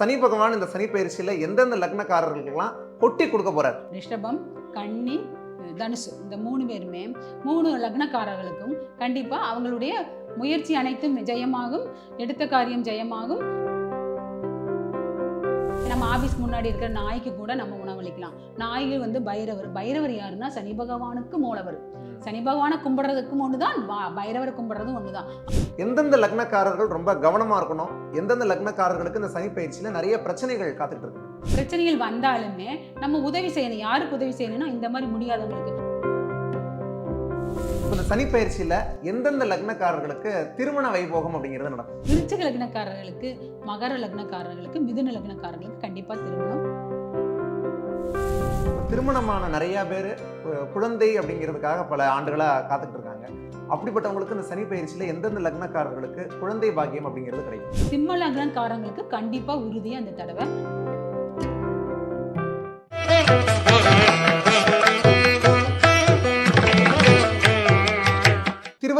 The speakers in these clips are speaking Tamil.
சனி பகவான் இந்த சனி பயிற்சியில எந்தெந்த லக்னக்காரர்களுக்கெல்லாம் கொட்டி கொடுக்க போறார்? ரிஷபம் கன்னி தனுசு. இந்த மூணு பேருமே மூணு லக்னக்காரர்களுக்கும் கண்டிப்பாக அவங்களுடைய முயற்சி அனைத்தும் ஜெயமாகும் எடுத்த காரியம் ஜெயமாகும். நம்ம ஆபீஸ் முன்னாடி இருக்கிற நாய்க்கு கூட நம்ம உணவளிக்கலாம். நாய்க்கு வந்து பைரவர். பைரவர் யாருன்னா சனி பகவானுக்கு மூலவர். சனி பகவானை கும்பிடுறதுக்கும் ஒண்ணுதான் ப- பைரவரை கும்பிடுறதும் ஒண்ணுதான். எந்தெந்த லக்னக்காரர்கள் ரொம்ப கவனமா இருக்கணும்? எந்தெந்த லக்னக்காரர்களுக்கு இந்த சனி பயிற்சியில நிறைய பிரச்சனைகள் காத்துட்டு இருக்கு? பிரச்சனைகள் வந்தாலுமே நம்ம உதவி செய்யணும். யாருக்கு உதவி செய்யணும்னா இந்த மாதிரி முடியாதவங்களுக்கு. இந்த சனி பயிற்சியில எந்தெந்த லக்னக்காரர்களுக்கு திருமண வைபோகம் அப்படிங்கிறது நடக்கும்? விருச்சிக லக்னக்காரர்களுக்கு மகர லக்னக்காரர்களுக்கு மிதுன லக்னக்காரர்களுக்கு கண்டிப்பா திருமணம். திருமணமான நிறைய பேர் குழந்தை அப்படிங்கிறதுக்காக பல ஆண்டுகளா காத்துட்டு இருக்காங்க. அப்படிப்பட்டவங்களுக்கு இந்த சனி பயிற்சியில எந்தெந்த லக்னக்காரர்களுக்கு குழந்தை பாக்கியம் அப்படிங்கிறது கிடைக்கும்? சிம்ம லக்னக்காரங்களுக்கு கண்டிப்பா உறுதி அந்த தடவை.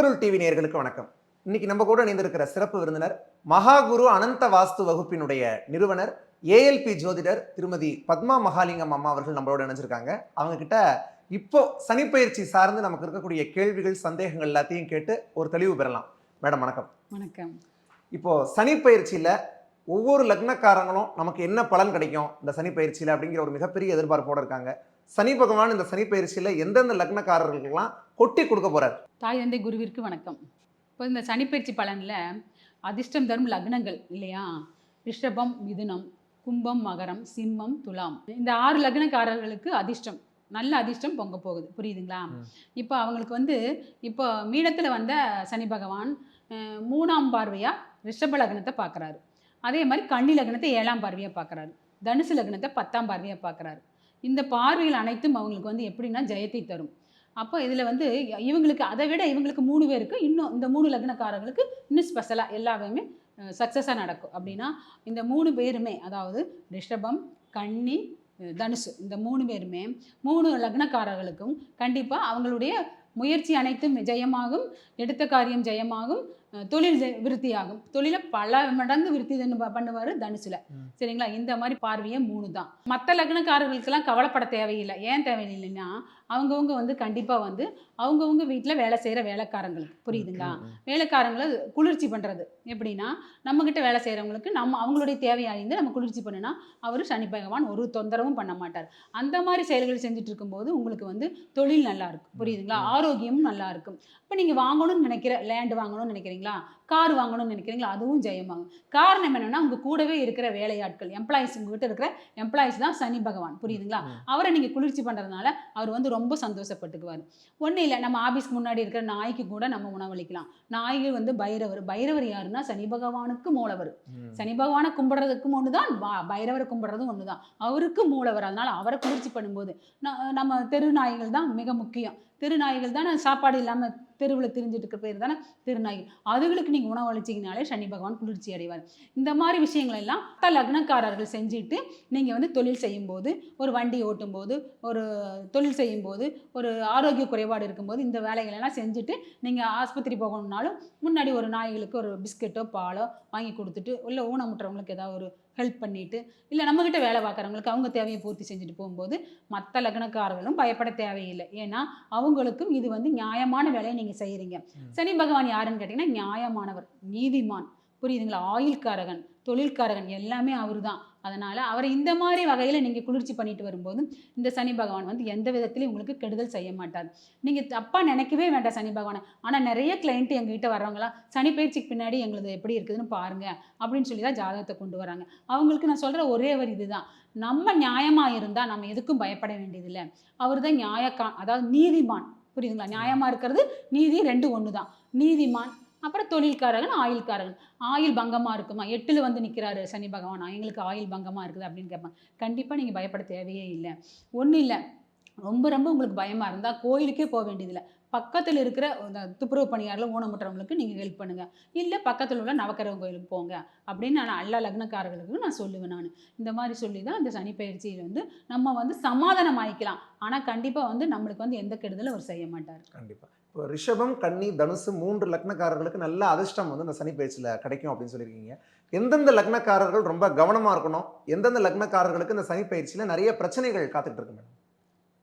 திருவருள் டிவி நேயர்களுக்கு வணக்கம். இன்னைக்கு நம்ம கூட இணைந்திருக்கிற சிறப்பு விருந்தினர் மகாகுரு அனந்த வாஸ்து வகுப்பினுடைய நிறுவனர் ஏஎல்பி ஜோதிடர் திருமதி பத்மா மகாலிங்கம் அம்மா அவர்கள் நம்மளோட இணைஞ்சிருக்காங்க. அவங்க கிட்ட இப்போ சனிப்பயிற்சி சார்ந்து நமக்கு இருக்கக்கூடிய கேள்விகள் சந்தேகங்கள் எல்லாத்தையும் கேட்டு ஒரு தெளிவு பெறலாம். மேடம் வணக்கம். வணக்கம். இப்போ சனிப்பயிற்சியில ஒவ்வொரு லக்னக்காரங்களும் நமக்கு என்ன பலன் கிடைக்கும் இந்த சனிப்பயிற்சியில அப்படிங்கிற ஒரு மிகப்பெரிய எதிர்பார்ப்போட இருக்காங்க. சனி பகவான் இந்த சனிப்பயிற்சியில எந்தெந்த லக்னக்காரர்களுக்கெல்லாம் கொட்டி கொடுக்க போறார்? தாய் தந்தை குருவிற்கு வணக்கம். இப்போ இந்த சனிப்பயிற்சி பலனில் அதிர்ஷ்டம் தரும் லக்னங்கள் இல்லையா? ரிஷபம் மிதுனம் கும்பம் மகரம் சிம்மம் துலாம். இந்த ஆறு லக்னக்காரர்களுக்கு அதிர்ஷ்டம். நல்ல அதிர்ஷ்டம் பொங்க போகுது. புரியுதுங்களா. இப்போ அவங்களுக்கு வந்து இப்போ மீனத்தில் வந்த சனி பகவான் மூணாம் பார்வையாக ரிஷப லக்னத்தை பார்க்குறாரு. அதே மாதிரி கன்னி லக்னத்தை ஏழாம் பார்வையாக பார்க்குறாரு. தனுசு லக்னத்தை பத்தாம் பார்வையாக பார்க்குறாரு. இந்த பார்வைகள் அனைத்தும் அவங்களுக்கு வந்து எப்படின்னா ஜெயத்தை தரும். அப்போ இதில் வந்து இவங்களுக்கு அதை விட இவங்களுக்கு மூணு பேருக்கு இன்னும் இந்த மூணு லக்னக்காரங்களுக்கு இன்னும் ஸ்பெஷலாக எல்லாமே சக்ஸஸாக நடக்கும். அப்படின்னா இந்த மூணு பேருமே அதாவது ரிஷபம் கன்னி தனுசு இந்த மூணு பேருமே மூணு லக்னக்காரர்களுக்கும் கண்டிப்பாக அவங்களுடைய முயற்சி அனைத்தும் ஜெயமாகும் எடுத்த காரியம் ஜெயமாகும் தொழில் ஜெ- விருத்தியாகும். தொழிலை பல மடங்கு விருத்தி பண்ணுவார் தனுசுல. சரிங்களா? இந்த மாதிரி பார்வையே மூணு தான் மற்ற லக்னக்காரர்களுக்கெல்லாம் கவலைப்பட தேவையில்லை. ஏன் தேவையில்லைன்னா அவங்கவுங்க வந்து கண்டிப்பாக வந்து அவங்கவுங்க வீட்டில் வேலை செய்கிற வேலைக்காரங்களுக்கு. புரியுதுங்களா. வேலைக்காரங்களை குளிர்ச்சி பண்ணுறது எப்படின்னா நம்மக்கிட்ட வேலை செய்கிறவங்களுக்கு நம்ம அவங்களுடைய அறிந்து நம்ம குளிர்ச்சி பண்ணுனா அவர் சனி பகவான் ஒரு தொந்தரவும் பண்ண மாட்டார். அந்த மாதிரி செயல்கள் செஞ்சுட்டு இருக்கும்போது உங்களுக்கு வந்து தொழில் நல்லா இருக்கும். புரியுதுங்களா. ஆரோக்கியமும் நல்லா இருக்கும். இப்போ நீங்கள் வாங்கணும்னு நினைக்கிற லேண்ட் வாங்கணும்னு நினைக்கிறீங்களா? கார் வாங்கணும்னு நினைக்கிறீங்களா? அதுவும் ஜெயமாகும். காரணம் என்னன்னா உங்க கூடவே இருக்கிற வேலையாட்கள் எம்ப்ளாயிஸ் உங்ககிட்ட இருக்கிற எம்ப்ளாயிஸ் தான் சனி பகவான். புரியுதுங்களா. அவரை நீங்கள் குளிர்ச்சி பண்ணுறதுனால அவர் வந்து ரொம்ப சந்தோஷப்பட்டுக்குவார். ஒன்றும் இல்லை நம்ம ஆபீஸ்க்கு முன்னாடி இருக்கிற நாய்க்கு கூட நம்ம உணவளிக்கலாம். நாய்க்கு வந்து பைரவர். பைரவர் யாருன்னா சனி பகவானுக்கு மூலவர். சனி பகவானை கும்பிடுறதுக்கும் ஒன்று தான் பைரவரை கும்பிடுறதும் ஒன்று தான். அவருக்கு மூலவர். அதனால அவரை குளிர்ச்சி பண்ணும்போது நம்ம தெரு நாய்கள் தான் மிக முக்கியம். தெரு நாய்கள் தானே சாப்பாடு இல்லாமல் தெருவில் திரிஞ்சிட்டு இருக்க பேர் தானே திருநாயகி. அதுகளுக்கு நீங்கள் உணவு அளிச்சிங்கனாலே சனி பகவான் குளிர்ச்சி அடைவார். இந்த மாதிரி விஷயங்கள் எல்லாம் மத்த லக்னக்காரர்கள் செஞ்சுட்டு நீங்கள் வந்து தொழில் செய்யும்போது ஒரு வண்டி ஓட்டும்போது ஒரு தொழில் செய்யும்போது ஒரு ஆரோக்கிய குறைபாடு இருக்கும்போது இந்த வேலைகள் எல்லாம் செஞ்சுட்டு நீங்கள் ஆஸ்பத்திரி போகணும்னாலும் முன்னாடி ஒரு நாய்களுக்கு ஒரு பிஸ்கெட்டோ பாலோ வாங்கி கொடுத்துட்டு இல்லை ஊனமுற்றவங்களுக்கு ஏதாவது ஒரு ஹெல்ப் பண்ணிட்டு இல்லை நம்மக்கிட்ட வேலை பார்க்குறவங்களுக்கு அவங்க தேவையை பூர்த்தி செஞ்சுட்டு போகும்போது மற்ற லக்னக்காரர்களும் பயப்பட தேவையில்லை. ஏன்னா அவங்களுக்கும் இது வந்து நியாயமான வேலையை நீங்கள் செய்கிறீங்க. சனி பகவான் யாருன்னு கேட்டிங்கன்னா நியாயமானவர் நீதிமான். புரியுதுங்களா? ஆயுள்காரகன் தொழில்காரகன் எல்லாமே அவர் தான் அதனால் அவரை இந்த மாதிரி வகையில் நீங்கள் குளிர்ச்சி பண்ணிட்டு வரும்போது இந்த சனி பகவான் வந்து எந்த விதத்துலையும் உங்களுக்கு கெடுதல் செய்ய மாட்டார். நீங்கள் தப்பாக நினைக்கவே வேண்டாம் சனி பகவானை. ஆனால் நிறைய கிளைண்ட்டு எங்ககிட்ட வர்றவங்களாம் சனி பயிற்சிக்கு பின்னாடி எங்களது எப்படி இருக்குதுன்னு பாருங்க அப்படின்னு சொல்லி தான் ஜாதகத்தை கொண்டு வராங்க. அவங்களுக்கு நான் சொல்கிற ஒரே ஒரு இதுதான். நம்ம நியாயமாக இருந்தால் நம்ம எதுக்கும் பயப்பட வேண்டியதில்லை. அவர் தான் நியாயக்கா அதாவது நீதிமான். புரியுதுங்களா? நியாயமாக இருக்கிறது நீதி ரெண்டு ஒன்று தான் நீதிமான் அப்புறம் தொழில்காரகன் ஆயில்காரகன் ஆயுள் பங்கமாக இருக்குமா? எட்டில் வந்து நிற்கிறாரு சனி பகவான். எங்களுக்கு ஆயுள் பங்கமாக இருக்குது அப்படின்னு கேட்பான் கண்டிப்பாக நீங்கள் பயப்பட தேவையே இல்லை. ஒன்றும் இல்லை. ரொம்ப ரொம்ப உங்களுக்கு பயமாக இருந்தால் கோயிலுக்கே போக வேண்டியதில்லை. பக்கத்தில் இருக்கிற அந்த துப்புரவு பணியாரில் ஊனமுற்றவங்களுக்கு நீங்கள் ஹெல்ப் பண்ணுங்கள் இல்லை பக்கத்தில் உள்ள நவக்கரவு கோயிலுக்கு போங்க அப்படின்னு நான் எல்லா லக்னக்காரர்களுக்கும் நான் சொல்லுவேன் நான். இந்த மாதிரி சொல்லி தான் இந்த சனி பயிற்சியில் வந்து நம்ம வந்து சமாதானம் ஆயிக்கலாம் ஆனால் கண்டிப்பாக வந்து நம்மளுக்கு வந்து எந்த கெடுதலும் அவர் செய்ய மாட்டார். கண்டிப்பாக இப்போ ரிஷபம் கன்னி தனுசு மூன்று லக்னக்காரர்களுக்கு நல்ல அதிர்ஷ்டம் வந்து இந்த சனி பயிற்சியில் கிடைக்கும் அப்படின்னு சொல்லியிருக்கீங்க. எந்தெந்த லக்னக்காரர்கள் ரொம்ப கவனமாக இருக்கணும்? எந்தெந்த லக்னக்காரர்களுக்கு இந்த சனி பயிற்சியில் நிறைய பிரச்சனைகள் காத்துக்கிட்டு இருக்கு மேடம்?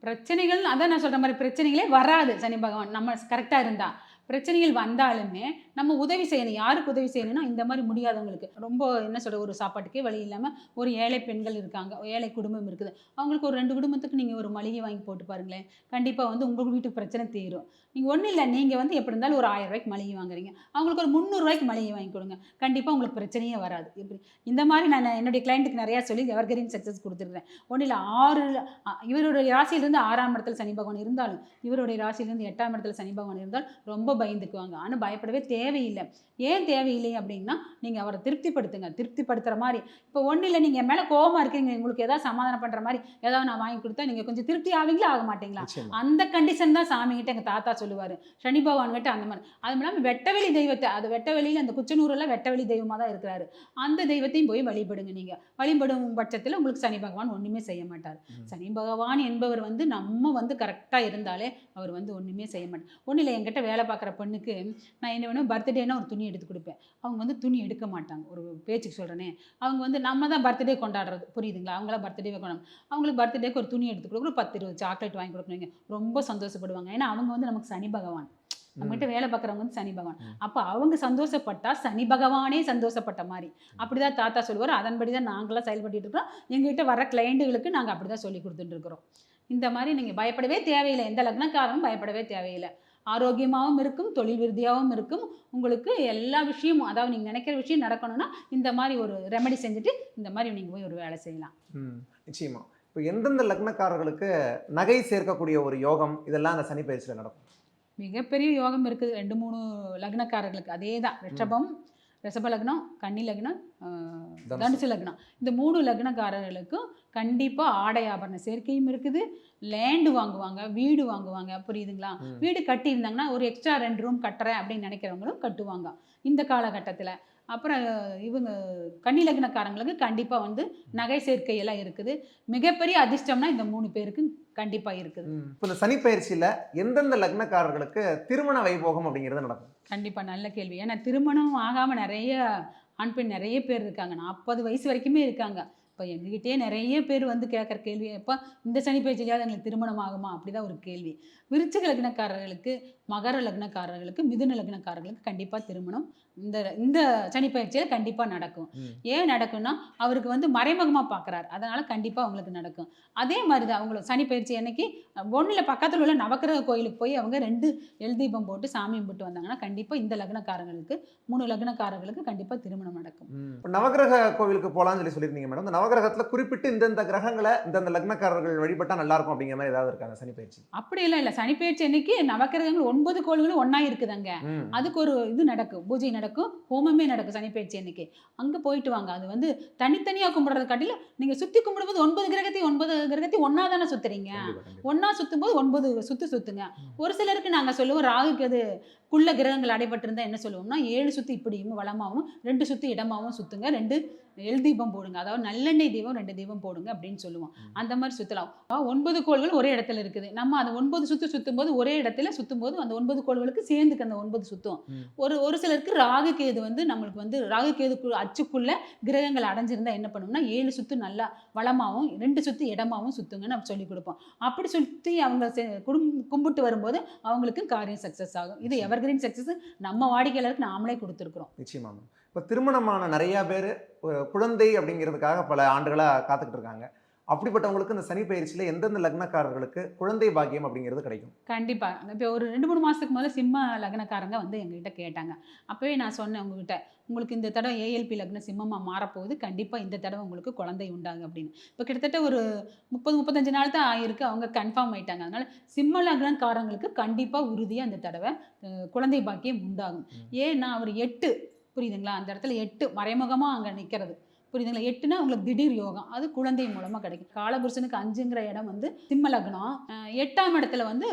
பிரச்சனைகள் அதான் நான் சொல்கிற மாதிரி பிரச்சனைகளே வராது. சனி பகவான் நம்ம கரெக்டாக இருந்தால் பிரச்சனைகள் வந்தாலுமே நம்ம உதவி செய்யணும். யாருக்கு உதவி செய்யணும்னா இந்த மாதிரி முடியாதவங்களுக்கு. ரொம்ப என்ன சொல்ற ஒரு சாப்பாட்டுக்கே வழி இல்லாமல் ஒரு ஏழை பெண்கள் இருக்காங்க. ஏழை குடும்பம் இருக்குது. அவங்களுக்கு ஒரு ரெண்டு குடும்பத்துக்கு நீங்கள் ஒரு மளிகை வாங்கி போட்டு பாருங்களேன். கண்டிப்பாக வந்து உங்கள் வீட்டுக்கு பிரச்சனை தீரும். நீங்கள் ஒன்றும் இல்லை நீங்கள் வந்து எப்படி இருந்தாலும் ஒரு ஆயிரம் ரூபாய்க்கு மளிகை வாங்குறீங்க. அவங்களுக்கு ஒரு முந்நூறுரூவாய்க்கு மளிகை வாங்கி கொடுங்க. கண்டிப்பாக உங்களுக்கு பிரச்சனையே வராது. எப்படி? இந்த மாதிரி நான் என்னுடைய கிளைண்ட்டுக்கு நிறையா சொல்லி எவர்கிரீன் சக்ஸஸ் கொடுத்துருக்கேன் ஒன்றும் இல்லை ஆறு இவருடைய ராசியிலிருந்து ஆறாம் இடத்துல சனி பகவான் இருந்தாலும் இவருடைய ராசியிலிருந்து எட்டாம் இடத்துல சனி பகவான் இருந்தால் ரொம்ப பயந்துக்குவாங்க. ஆனால் பயப்படவே தேவையில்லை. ஏன் தேவையில்லை அப்படின்னா நீங்கள் அவரை திருப்திப்படுத்துங்க. திருப்திப்படுத்துகிற மாதிரி. இப்போ ஒன்றும் இல்லை நீங்கள் மேலே கோவமாக இருக்கீங்க உங்களுக்கு ஏதாவது சமாதானம் பண்ணுற மாதிரி ஏதாவது நான் வாங்கி கொடுத்தா நீங்கள் கொஞ்சம் திருப்தி ஆவீங்களா ஆக மாட்டீங்களா? அந்த கண்டிஷன் தான் சாமிகிட்ட எங்கள் தாத்தா சொல்லுவார். சனி பகவான் கிட்ட அந்த மாதிரி. அது இல்லாமல் வெட்டவெளி தெய்வத்தை அது வெட்டவெளியில் அந்த குச்சனூரில் வெட்டவெளி தெய்வமாக தான் இருக்கிறாரு. அந்த தெய்வத்தையும் போய் வழிபடுங்க நீங்கள் வழிபடும் பட்சத்தில் உங்களுக்கு சனி பகவான் ஒன்றுமே செய்ய மாட்டார். சனி பகவான் என்பவர் வந்து நம்ம வந்து கரெக்டாக இருந்தாலே அவர் வந்து ஒன்றுமே செய்ய மாட்டார். ஒன்றும் இல்லை என்கிட்ட வேலை பார்க்குற பெண்ணுக்கு நான் என்ன வேணும்? பர்த்டேனா ஒரு துணி எடுத்து கொடுப்பேன். அவங்க வந்து துணி எடுக்க மாட்டாங்க. ஒரு பேச்சுக்கு சொல்கிறேனே அவங்க வந்து நம்ம தான் பர்த்டே கொண்டாடுறது. புரியுதுங்களா? அவங்களாம் பர்த்டே கொண்டாடும் அவங்களுக்கு பர்த்டேக்கு ஒரு துணி எடுத்து கொடுக்குறோம் பத்து இருபது சாக்லேட் வாங்கி கொடுக்கணுங்க ரொம்ப சந்தோஷப்படுவாங்க. ஏன்னா அவங்க வந்து நமக்கு சனி பகவான். நம்மகிட்ட வேலை பார்க்குறவங்க வந்து சனி பகவான். அப்போ அவங்க சந்தோஷப்பட்டா சனி பகவானே சந்தோஷப்பட்ட மாதிரி. அப்படிதான் தாத்தா சொல்லுவார். அதன்படி தான் நாங்களாம் செயல்பட்டு இருக்கோம் எங்ககிட்ட வர கிளைண்ட்டுகளுக்கு நாங்கள் அப்படி தான் சொல்லி கொடுத்துட்டு இருக்கிறோம். இந்த மாதிரி நீங்கள் பயப்படவே தேவையில்லை. எந்த லக்னக்காரனும் பயப்படவே தேவையில்லை. ஆரோக்கியமாகவும் இருக்கும் தொழில் விருதியாகவும் இருக்கும். உங்களுக்கு எல்லா விஷயமும் அதாவது நீங்கள் நினைக்கிற விஷயம் நடக்கணும்னா இந்த மாதிரி ஒரு ரெமெடி செஞ்சுட்டு இந்த மாதிரி நீங்கள் போய் ஒரு வேலை செய்யலாம். ம், நிச்சயமா. இப்போ எந்தெந்த லக்னக்காரர்களுக்கு நகை சேர்க்கக்கூடிய ஒரு யோகம் இதெல்லாம் அந்த சனி பயிற்சியில நடக்கும்? மிகப்பெரிய யோகம் இருக்குது. ரெண்டு மூணு லக்னக்காரர்களுக்கு அதே தான். ரிஷபம் ரிஷப லக்னம் கன்னி லக்னம். தனுசு. லக்னம். இந்த மூணு லக்னக்காரர்களுக்கும் கண்டிப்பாக ஆடை ஆபரண சேர்க்கையும் இருக்குது. லேண்டு வாங்குவாங்க வீடு வாங்குவாங்க. புரியுதுங்களா. வீடு கட்டியிருந்தாங்கன்னா ஒரு எக்ஸ்ட்ரா ரெண்டு ரூம் கட்டுறேன் அப்படின்னு நினைக்கிறவங்களும் கட்டுவாங்க. இந்த காலகட்டத்தில். அப்புறம் இவங்க கன்னி லக்னக்காரங்களுக்கு கண்டிப்பாக வந்து நகை சேர்க்கை எல்லாம் இருக்குது. மிகப்பெரிய அதிர்ஷ்டம்னா இந்த மூணு பேருக்கு கண்டிப்பாக இருக்குது. இப்போ இந்த சனி பயிற்சியில எந்தெந்த லக்னக்காரர்களுக்கு திருமண வைபோகம் அப்படிங்கிறது நடக்கும்? கண்டிப்பாக நல்ல கேள்வி. ஏன்னா திருமணம் ஆகாமல் நிறைய ஆண் பெண் நிறைய பேர் இருக்காங்க. நாற்பது வயசு வரைக்குமே இருக்காங்க. இப்போ எங்ககிட்டயே நிறைய பேர் வந்து கேட்குற கேள்வி எப்போ இந்த சனி பயிற்சியிலாவது எங்களுக்கு திருமணம் ஆகுமா? அப்படிதான் ஒரு கேள்வி. விருச்சிக லக்னக்காரர்களுக்கு மகர லக்னக்காரர்களுக்கு மிதுன லக்னக்காரர்களுக்கு கண்டிப்பாக திருமணம் இந்த இந்த சனி பயிற்சியில் கண்டிப்பாக நடக்கும். ஏன் நடக்கும்னா அவருக்கு வந்து மறைமுகமாக பார்க்குறாரு அதனால் கண்டிப்பாக அவங்களுக்கு நடக்கும். அதே மாதிரி தான் அவங்களுக்கு சனி பயிற்சி அன்னைக்கு ஒன்றில் பக்கத்தில் உள்ள நவக்கிரக கோயிலுக்கு போய் அவங்க ரெண்டு எல் தீபம் போட்டு சாமி கும்பிட்டு வந்தாங்கன்னா கண்டிப்பாக இந்த லக்னக்காரங்களுக்கு மூணு லக்னக்காரர்களுக்கு கண்டிப்பாக திருமணம் நடக்கும். நவகிரக கோவிலுக்கு போகலாம்னு சொல்லி சொல்லியிருந்தீங்க மேடம். இந்த நவகிரகத்துல குறிப்பிட்டு இந்தந்த கிரகங்களை இந்தந்த லக்னக்காரர்கள் வழிபட்டா நல்லா இருக்கும் அப்படிங்கிற மாதிரி ஏதாவது இருக்காங்க சனி பயிற்சி? அப்படியெல்லாம் இல்லை. சனி பயிற்சி அன்னைக்கு நவக்கிரகங்கள் ஒன்பது கோள்களும் ஒன்றா இருக்குதுங்க. அதுக்கு ஒரு இது நடக்கும். பூஜை நடக்கும். ஹோமமே நடக்கும் சனி பயிற்சி அன்னைக்கு. அங்கே போயிட்டு வாங்க. அது வந்து தனித்தனியாக கும்பிட்றது காட்டிலும் நீங்கள் சுற்றி கும்பிடும்போது ஒன்பது கிரகத்தையும் ஒன்பது கிரகத்தையும் ஒன்றா தானே சுற்றுறீங்க. ஒன்றா சுற்றும் போது ஒன்பது சுத்து சுத்துங்க. ஒரு சிலருக்கு நாங்கள் சொல்லுவோம் ராகுக்கு அது குள்ள கிரகங்கள் அடைபட்டிருந்தா என்ன சொல்லுவோம்னா ஏழு சுத்து இப்படியும் வளமாகவும் ரெண்டு சுத்து இடமாகவும் சுத்துங்க ரெண்டு எல் தீபம் போடுங்க. அதாவது நல்லெண்ணெய் தீபம் ரெண்டு தீபம் போடுங்க அப்படின்னு சொல்லுவோம். அந்த மாதிரி சுற்றலாம் ஒன்பது கோள்கள் ஒரே இடத்துல இருக்குது. நம்ம அந்த ஒன்பது சுத்து சுத்தும் போது ஒரே இடத்துல சுத்தும் போது அந்த ஒன்பது கோள்களுக்கு சேர்ந்துக்கு அந்த ஒன்பது சுத்தும். ஒரு ஒரு சிலருக்கு ராகு கேது வந்து நம்மளுக்கு வந்து ராகு கேதுக்கு அச்சுக்குள்ள கிரகங்கள் அடைஞ்சிருந்தா என்ன பண்ணுவோம்னா ஏழு சுத்து நல்லா வளமாகவும் ரெண்டு சுத்து இடமாவும் சுத்துங்கன்னு நம்ம சொல்லி கொடுப்போம். அப்படி சுற்றி அவங்க குடும் கும்பிட்டு வரும்போது அவங்களுக்கு காரியம் சக்ஸஸ் ஆகும். இது எவர்கிரீன் சக்ஸஸ் நம்ம வாடிக்கையாளருக்கு நாமளே கொடுத்துருக்குறோம். நிச்சயமா மேம் இப்போ திருமணமான நிறையா பேர் குழந்தை அப்படிங்கிறதுக்காக பல ஆண்டுகளாக காத்துக்கிட்டு இருக்காங்க. அப்படிப்பட்டவங்களுக்கு இந்த சனி பயிற்சியில எந்தெந்த லக்னக்காரர்களுக்கு குழந்ை பாக்கியம் அப்படிங்கிறது கிடைக்கும்? கண்டிப்பாக இப்போ ஒரு ரெண்டு மூணு மாதத்துக்கு முதல்ல சிம்ம லக்னக்காரங்க வந்து எங்ககிட்ட கேட்டாங்க. அப்போவே நான் சொன்னேன் உங்ககிட்ட உங்களுக்கு இந்த தடவை ஏஎல்பி லக்னம் சிம்மமாக மாறப்போகுது. கண்டிப்பாக இந்த தடவை உங்களுக்கு குழந்தை உண்டாகும் அப்படின்னு. இப்போ கிட்டத்தட்ட ஒரு முப்பது முப்பத்தஞ்சு நாள் தான் ஆயிருக்கு. அவங்க கன்ஃபார்ம் ஆயிட்டாங்க. அதனால சிம்ம லக்னக்காரங்களுக்கு கண்டிப்பாக உறுதியாக இந்த தடவை குழந்தை பாக்கியம் உண்டாகும். ம். ஏன்னா அவர் எட்டு புரியுதுங்களா? அந்த இடத்துல எட்டு மறைமுகமாக அங்கே நிற்கிறது புரியுதுங்களா? எட்டுனா உங்களுக்கு திடீர் யோகம். அது குழந்தை மூலமாக கிடைக்கும். காலபுருஷனுக்கு அஞ்சுங்கிற இடம் வந்து சிம்ம லக்னம் எட்டாம் இடத்துல வந்து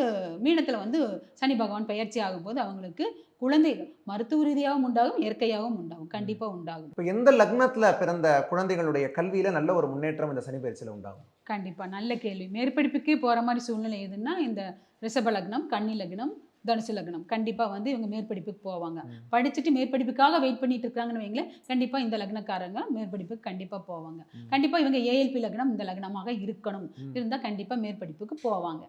மீனத்தில் வந்து சனி பகவான் பயிற்சி ஆகும்போது அவங்களுக்கு குழந்தை மருத்துவ ரீதியாகவும் உண்டாகும் இயற்கையாகவும் உண்டாகும். கண்டிப்பாக உண்டாகும். இப்போ எந்த லக்னத்துல பிறந்த குழந்தைகளுடைய கல்வியில நல்ல ஒரு முன்னேற்றம் இந்த சனி பயிற்சியில உண்டாகும்? கண்டிப்பாக நல்ல கேள்வி. மேற்படிப்புக்கே போகிற மாதிரி சூழ்நிலை எதுன்னா இந்த ரிஷப லக்னம் கன்னி லக்னம் தனுசு லக்னம் கண்டிப்பா வந்து இவங்க மேற்படிப்புக்கு போவாங்க. படிச்சுட்டு மேற்படிப்புக்காக வெயிட் பண்ணிட்டு இருக்காங்கன்னு வைங்களேன் கண்டிப்பா இந்த லக்னக்காரங்க மேற்படிப்புக்கு கண்டிப்பா போவாங்க ம். கண்டிப்பா இவங்க ஏஎல்பி லக்னம் இந்த லக்னமாக இருக்கணும் ம். இருந்தா கண்டிப்பா மேற்படிப்புக்கு போவாங்க.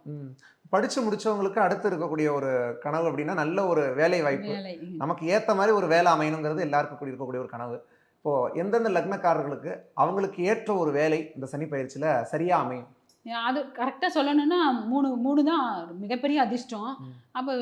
படிச்சு முடிச்சவங்களுக்கு அடுத்து இருக்கக்கூடிய ஒரு கனவு அப்படின்னா நல்ல ஒரு வேலை வாய்ப்பு. நமக்கு ஏத்த மாதிரி ஒரு வேலை அமையணுங்கிறது எல்லாருக்கும் கூடி இருக்கக்கூடிய ஒரு கனவு இப்போ எந்தெந்த லக்னக்காரர்களுக்கு அவங்களுக்கு ஏற்ற ஒரு வேலை இந்த சனி பயிற்சியில சரியா அமையும் அது கரெக்டாக சொல்லணும்னா மூணு மூணு தான் மிகப்பெரிய அதிர்ஷ்டம். அப்போ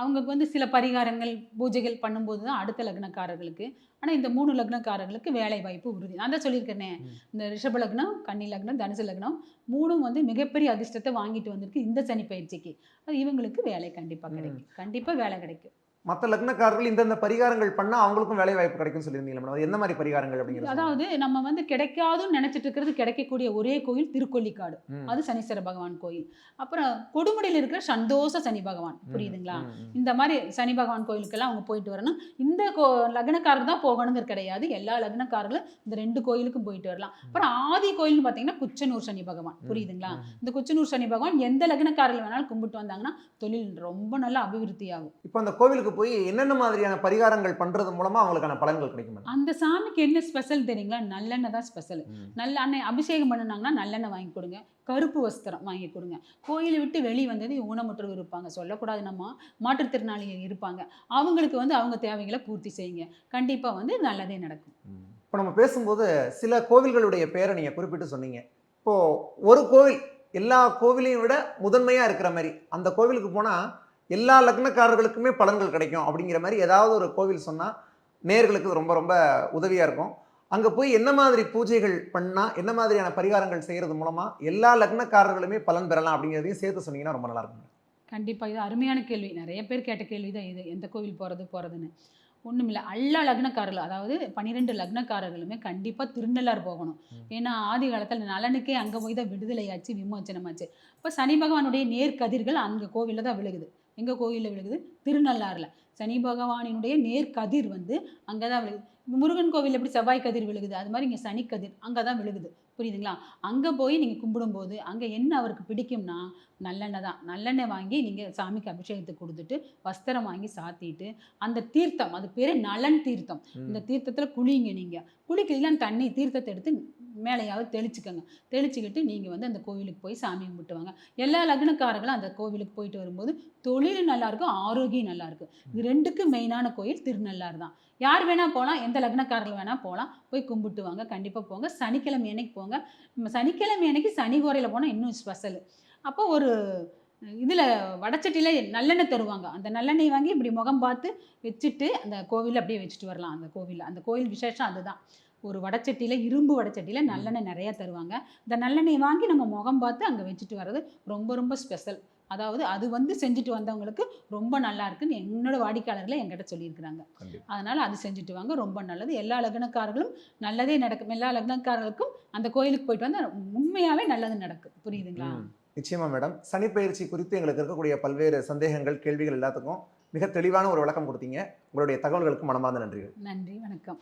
அவங்களுக்கு வந்து சில பரிகாரங்கள் பூஜைகள் பண்ணும்போது தான் அடுத்த லக்னக்காரர்களுக்கு. ஆனால் இந்த மூணு லக்னக்காரர்களுக்கு வேலை வாய்ப்பு உறுதி. நான் தான் சொல்லியிருக்கேனே. இந்த ரிஷப லக்னம் கன்னி லக்னம் தனுசு லக்னம் மூணும் வந்து மிகப்பெரிய அதிர்ஷ்டத்தை வாங்கிட்டு வந்திருக்கு இந்த சனி பயிற்சிக்கு. அது இவங்களுக்கு வேலை கண்டிப்பாக. கிடைக்கும். கண்டிப்பாக வேலை கிடைக்கும். மற்ற லக்னக்காரர்கள் இந்தந்த பரிகாரங்கள் பண்ணா அவங்களுக்கும் வேலை வாய்ப்பு கிடைக்கும் சொல்லியிருந்தீங்க மேடம் அது என்ன மாதிரி பரிகாரங்கள் அப்படிங்கிறது அதாவது நம்ம வந்து கிடைக்காதுன்னு நினைச்சிட்டு இருக்கிறது கிடைக்கக்கூடிய ஒரே கோயில் திருக்கொல்லிக்காடு. அது சனீஸ்வர பகவான் கோயில். அப்புறம் கொடுமுடியில் இருக்கிற சந்தோஷ சனி பகவான். புரியுதுங்களா. இந்த மாதிரி சனி பகவான் கோயிலுக்கெல்லாம் அவங்க போயிட்டு வரணும். இந்த கோ லக்னக்காரர் தான் போகணுங்கிறது கிடையாது. எல்லா லக்னக்காரர்களும் இந்த ரெண்டு கோயிலுக்கும் போயிட்டு வரலாம். அப்புறம் ஆதி கோயில்னு பார்த்தீங்கன்னா குச்சனூர் சனி பகவான். புரியுதுங்களா. இந்த குச்சனூர் சனி பகவான் எந்த லக்னக்காரர்கள் வேணாலும் கும்பிட்டு வந்தாங்கன்னா தொழில் ரொம்ப நல்ல அபிவிருத்தி ஆகும் இப்போ அந்த கோவிலுக்கு போய் என்னென்ன மாதிரியான பரிகாரங்கள் பண்றது மூலமா அவங்களுக்கான பலன்கள் கிடைக்கும் அந்த சாமிக்கு என்ன ஸ்பெஷல் தெரியுங்களா? நல்லெண்ணெய் தான் ஸ்பெஷல் நல்ல அன்னை அபிஷேகம் பண்ணினாங்கன்னா நல்லெண்ணெய் வாங்கி கொடுங்க. கருப்பு வஸ்திரம் வாங்கி கொடுங்க. கோயிலை விட்டு வெளியே வந்தது ஊனமுற்றவர் இருப்பாங்க. சொல்லக்கூடாது நம்ம. மாற்றுத்திறனாளிகள் இருப்பாங்க. அவங்களுக்கு வந்து அவங்க தேவைகளை பூர்த்தி செய்யுங்க. கண்டிப்பாக வந்து நல்லதே நடக்கும். இப்போ நம்ம பேசும்போது சில கோவில்களுடைய பேரை நீங்க குறிப்பிட்டு சொன்னீங்க. இப்போ ஒரு கோவில் எல்லா கோவிலையும் விட முதன்மையா இருக்கிற மாதிரி அந்த கோவிலுக்கு போனா எல்லா லக்னக்காரர்களுக்குமே பலன்கள் கிடைக்கும் அப்படிங்கிற மாதிரி ஏதாவது ஒரு கோவில் சொன்னா நேர்களுக்கு ரொம்ப ரொம்ப உதவியா இருக்கும். அங்க போய் என்ன மாதிரி பூஜைகள் பண்ணா என்ன மாதிரியான பரிகாரங்கள் செய்யறது மூலமா எல்லா லக்னக்காரர்களுமே பலன் பெறலாம் அப்படிங்கிறதையும் சேர்த்து சொன்னீங்கன்னா ரொம்ப நல்லா இருக்கும். கண்டிப்பாக இது அருமையான கேள்வி. நிறைய பேர் கேட்ட கேள்வி தான் இது. எந்த கோவில் போகிறது போகிறதுன்னு ஒன்றுமில்ல எல்லா லக்னக்காரர்களும் அதாவது பன்னிரெண்டு லக்னக்காரர்களுமே கண்டிப்பாக திருநள்ளார் போகணும். ஏன்னா ஆதி காலத்தில் நலனுக்கே அங்கே போய் தான் விடுதலையாச்சு விமோச்சனமாச்சு. இப்போ சனி பகவானுடைய நேர்கதிர்கள் அங்கே கோவிலில் தான் விழுகுது. எங்கள் கோவிலில் விழுகுது? திருநள்ளாறில். சனி பகவானினுடைய நேர்கதிர் வந்து அங்கே தான் விழுகுது முருகன் கோவில் எப்படி செவ்வாய் கதிர் விழுகுது? அது மாதிரி இங்கே சனி கதிர் அங்கே தான் விழுகுது. புரியுதுங்களா? அங்கே போய் நீங்கள் கும்பிடும்போது அங்கே என்ன அவருக்கு பிடிக்கும்னா நல்லெண்ணெய் தான் நல்லெண்ணெய் வாங்கி நீங்கள் சாமிக்கு அபிஷேகத்துக்கு கொடுத்துட்டு வஸ்திரம் வாங்கி சாத்திட்டு அந்த தீர்த்தம் அது பேர் நலன் தீர்த்தம். இந்த தீர்த்தத்தில் குளிங்க நீங்கள் குளிக்கலாம் தண்ணி தீர்த்தத்தை எடுத்து மேலையாவது தெளிச்சுக்கோங்க. தெளிச்சுக்கிட்டு நீங்கள் வந்து அந்த கோவிலுக்கு போய் சாமி கும்பிட்டுவாங்க. எல்லா லக்னக்காரர்களும் அந்த கோவிலுக்கு போயிட்டு வரும்போது தொழில் நல்லாயிருக்கும் ஆரோக்கியம் நல்லாயிருக்கும் இது ரெண்டுக்கும் மெயினான கோயில் திருநள்ளாறு தான். யார் வேணால் போகலாம் எந்த லக்னக்காரர்கள் வேணால் போகலாம் போய் கும்பிட்டுவாங்க. கண்டிப்பாக போங்க. சனிக்கிழமை அன்னைக்கு போங்க. நம்ம சனிக்கிழமை அன்னைக்கு சனி கோரையில் போனால் இன்னும் ஸ்பெஷல். அப்போ ஒரு இதில் வடச்சட்டியில் நல்லெண்ணெய் தருவாங்க. அந்த நல்லெண்ணெய் வாங்கி இப்படி முகம் பார்த்து வச்சுட்டு அந்த கோவிலில் அப்படியே வச்சுட்டு வரலாம். அந்த கோவிலில். அந்த கோயில் விசேஷம் அதுதான். ஒரு வடச்சட்டியில் இரும்பு வடச்சட்டியில் நல்லெண்ணெய் நிறைய தருவாங்க. இந்த நல்லெண்ணெய் வாங்கி நம்ம முகம் பார்த்து அங்கே வச்சுட்டு வர்றது ரொம்ப ரொம்ப ஸ்பெஷல். அதாவது அது வந்து செஞ்சுட்டு வந்தவங்களுக்கு ரொம்ப நல்லா இருக்குன்னு என்னோட வாடிக்கையாளர்களே என்கிட்ட சொல்லியிருக்கிறாங்க. அதனால அது செஞ்சுட்டு வாங்க ரொம்ப நல்லது. எல்லா லக்னக்காரர்களும் நல்லதே நடக்கும். எல்லா லக்னக்காரர்களுக்கும் அந்த கோயிலுக்கு போயிட்டு வந்தா உண்மையாவே நல்லது நடக்கும். புரியுதுங்களா. நிச்சயமா மேடம். சனி பயிற்சி குறித்து எங்களுக்கு இருக்கக்கூடிய பல்வேறு சந்தேகங்கள் கேள்விகள் எல்லாத்துக்கும் மிக தெளிவான ஒரு விளக்கம் கொடுத்தீங்க. உங்களுடைய தகவல்களுக்கு மனமார்ந்த நன்றிகள். நன்றி. வணக்கம்.